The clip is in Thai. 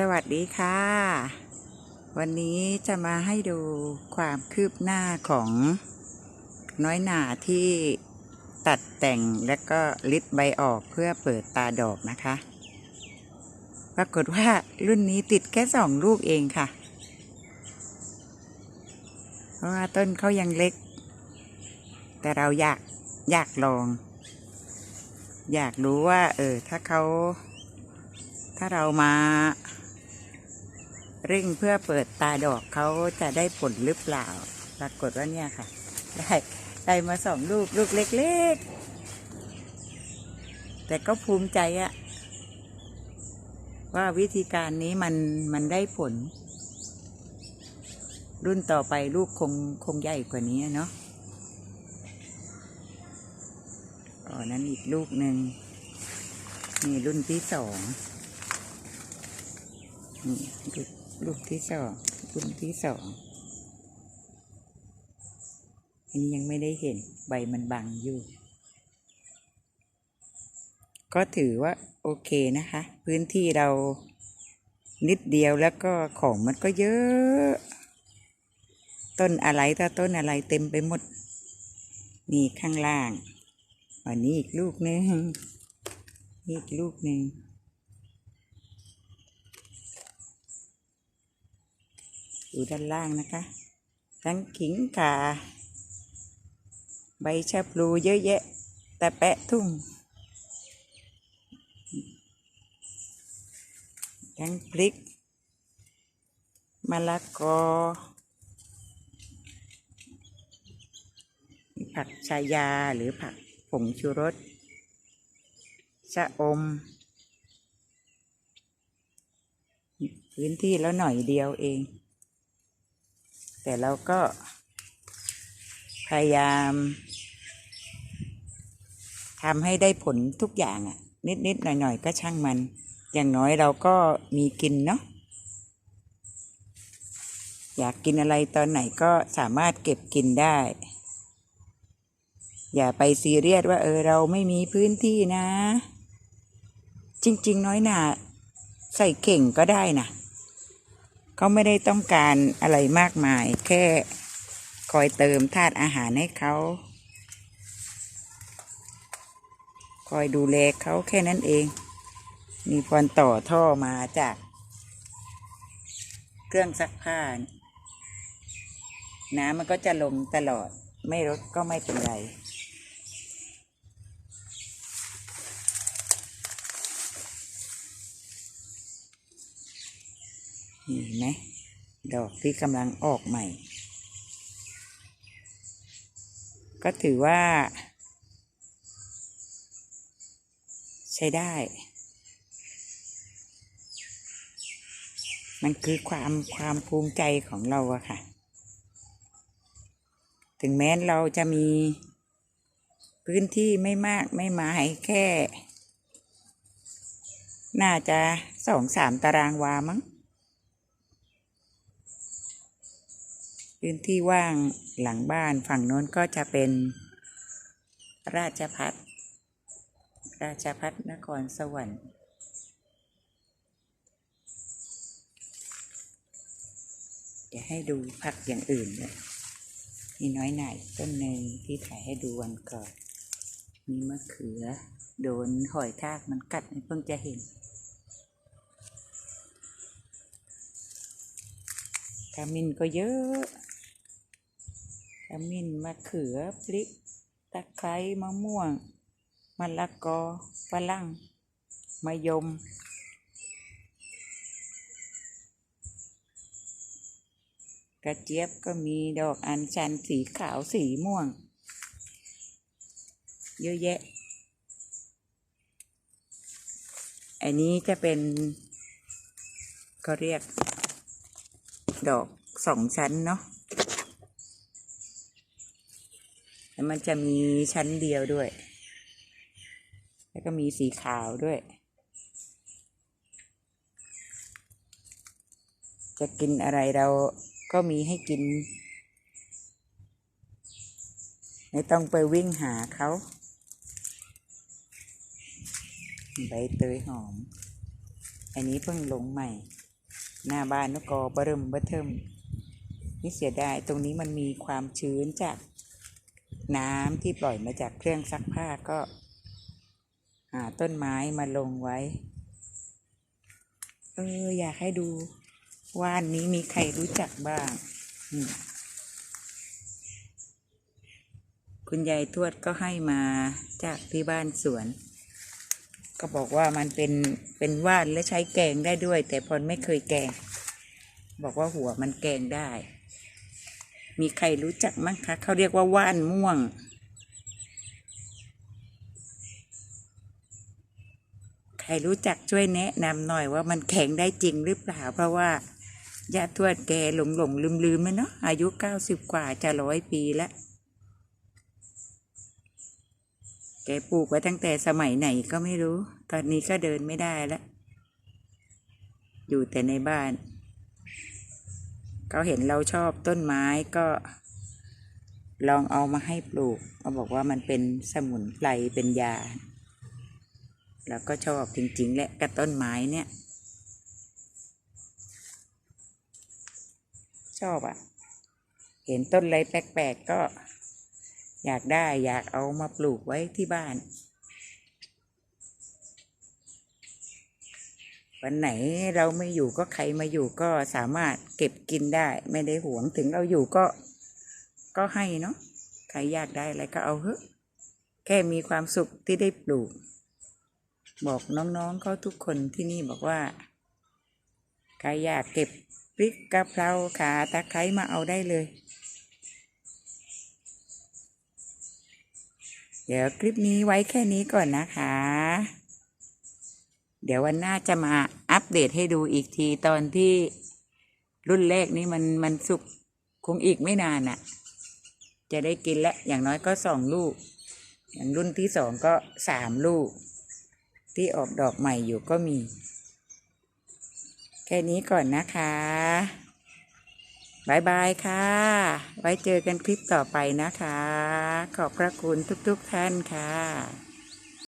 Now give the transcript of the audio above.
สวัสดีค่ะ วันนี้จะมาให้ดูความคืบหน้าของน้อยหนาที่ตัดแต่งและก็ลิดใบออกเพื่อเปิดตาดอกนะคะ ปรากฏว่ารุ่นนี้ติดแค่สองลูกเองค่ะ เพราะว่าต้นเขายังเล็ก แต่เราอยากอยากลอง อยากรู้ว่า เออ ถ้าเขาถ้าเรามา เร่งเพื่อเปิดตาดอกเขาจะได้ผลหรือเปล่า ปรากฏว่าเนี่ยค่ะ ได้ได้มาสองลูกลูกเล็กๆ แต่ก็ภูมิใจอะว่าวิธีการนี้มันมันได้ผล รุ่นต่อไปลูกคงคงใหญ่กว่านี้เนาะอ๋อนั้นอีกลูกหนึ่งนี่รุ่นที่สองนี่ลูก ลูกที่สองรุ่นที่สองอันนี้ยังไม่ได้เห็นใบมันบังอยู่ ก็ถือว่าโอเคนะคะ พื้นที่เรานิดเดียวแล้วก็ของมันก็เยอะ ต้นอะไรถ้าต้นอะไรเต็มไปหมด นี่ข้างล่างอันนี้อีกลูกหนึ่งนี่อีกลูกหนึ่ง อยู่ด้านล่างนะคะ ทั้งขิงขาใบชะพลูเยอะแยะ แต่แปะทุ่ง ทั้งพริกมะละกอ ผักชายาหรือผักผงชูรสชะอม พื้นที่แล้วหน่อยเดียวเอง แต่เราก็พยายามทำให้ได้ผลทุกอย่างอะนิดๆหน่อยๆก็ช่างมัน อย่างน้อยเราก็มีกินเนาะอยากกินอะไรตอนไหนก็สามารถเก็บกินได้ อย่าไปซีเรียสว่าเออเราไม่มีพื้นที่นะ จริง ๆ น้อยหนาใส่เข่งก็ได้นะ เขาไม่ได้ต้องการอะไรมากมาย แค่คอยเติมธาตุอาหารให้เขา คอยดูแลเขาแค่นั้นเอง มีพรต่อท่อมาจาก เครื่องซักผ้า น้ำมันก็จะลงตลอด ไม่ลดก็ไม่เป็นไร นี่เห็นไหมดอกที่กำลังออกใหม่ ก็ถือว่า ใช้ได้ มันคือความความภูมิใจของเราอะค่ะ ถึงแม้เราจะมีพื้นที่ไม่มากไม่หมายแค่ น่าจะสองสามตารางวามั้ง พื้นที่ว่างหลังบ้านฝั่งโน้นก็จะเป็นราชพัฒราชพัฒนครสวรรค์จะให้ดูผักอย่างอื่นเลยมีน้อยหน่ายต้นหนึ่งที่ถ่ายให้ดูวันก่อน มีมะเขือ โดนหอยทากมันกัดเพิ่งจะเห็นขมิ้นก็เยอะ ขมิ้นมะเขือพริก ตะไคร้มะม่วงมะละกอฝรั่งมะยม กระเจี๊ยบก็มีดอกอัญชันสีขาวสีม่วง เยอะแยะ อันนี้จะเป็นก็เรียก ดอกสองชั้นเนาะ แล้วมันจะมีชั้นเดียวด้วย แล้วก็มีสีขาวด้วย จะกินอะไรเราก็มีให้กิน ไม่ต้องไปวิ่งหาเขาใบเตยหอม อันนี้เพิ่งลงใหม่ หน้าบ้านนกกอเบิ่มเบอร์เทิมนี่เสียดายตรงนี้มันมีความชื้นจาก น้ำที่ปล่อยมาจากเครื่องซักผ้าก็ หาต้นไม้มาลงไว้ เออ อยากให้ดู ว่านนี้มีใครรู้จักบ้างคุณยายทวดก็ให้มาจากที่บ้านสวน ก็บอกว่ามันเป็นเป็นว่านและใช้แกงได้ด้วย แต่พลไม่เคยแกง บอกว่าหัวมันแกงได้ มีใครรู้จักมั้งคะเขาเรียกว่าว่านม่วง ใครรู้จักช่วยแนะนำหน่อยว่ามันแข็งได้จริงหรือเปล่า เพราะว่าญาติทวดแกหลงหลงลืมลืมแล้วเนาะอายุเก้าสิบกว่าจะร้อยปีแล้วแกปลูกไว้ตั้งแต่สมัยไหนก็ไม่รู้ ตอนนี้ก็เดินไม่ได้แล้ว อยู่แต่ในบ้าน เขาเห็นเราชอบต้นไม้ก็ลองเอามาให้ปลูกเขาบอกว่ามันเป็นสมุนไพรเป็นยา แล้วก็ชอบจริงๆแหละกับต้นไม้เนี่ย ชอบอะ่ะ เห็นต้นอะไรแปลกๆก็อยากได้อยากเอามาปลูกไว้ที่บ้าน วันไหนเราไม่อยู่ก็ใครมาอยู่ก็สามารถเก็บกินได้ ไม่ได้หวงถึงเราอยู่ก็ ก็ให้เนาะใครอยากได้อะไรก็เอาเถอะแค่มีความสุขที่ได้ปลูก บอกน้องๆเขาทุกคนที่นี่บอกว่าใครอยากเก็บพริกกะเพราขาตะไคร้มาเอาได้เลย เดี๋ยวคลิปนี้ไว้แค่นี้ก่อนนะคะ เดี๋ยววันหน้าจะมาอัปเดตให้ดูอีกทีตอนที่รุ่นแรกนี้มันมันสุกคงอีกไม่นานอะ่ะ จะได้กินและอย่างน้อยก็สองลูก อย่างรุ่นที่สองก็สามลูก ที่ออกดอกใหม่อยู่ก็มี แค่นี้ก่อนนะคะบายบายค่ะ ไว้เจอกันคลิปต่อไปนะคะ ขอบพระคุณทุกๆท่านค่ะ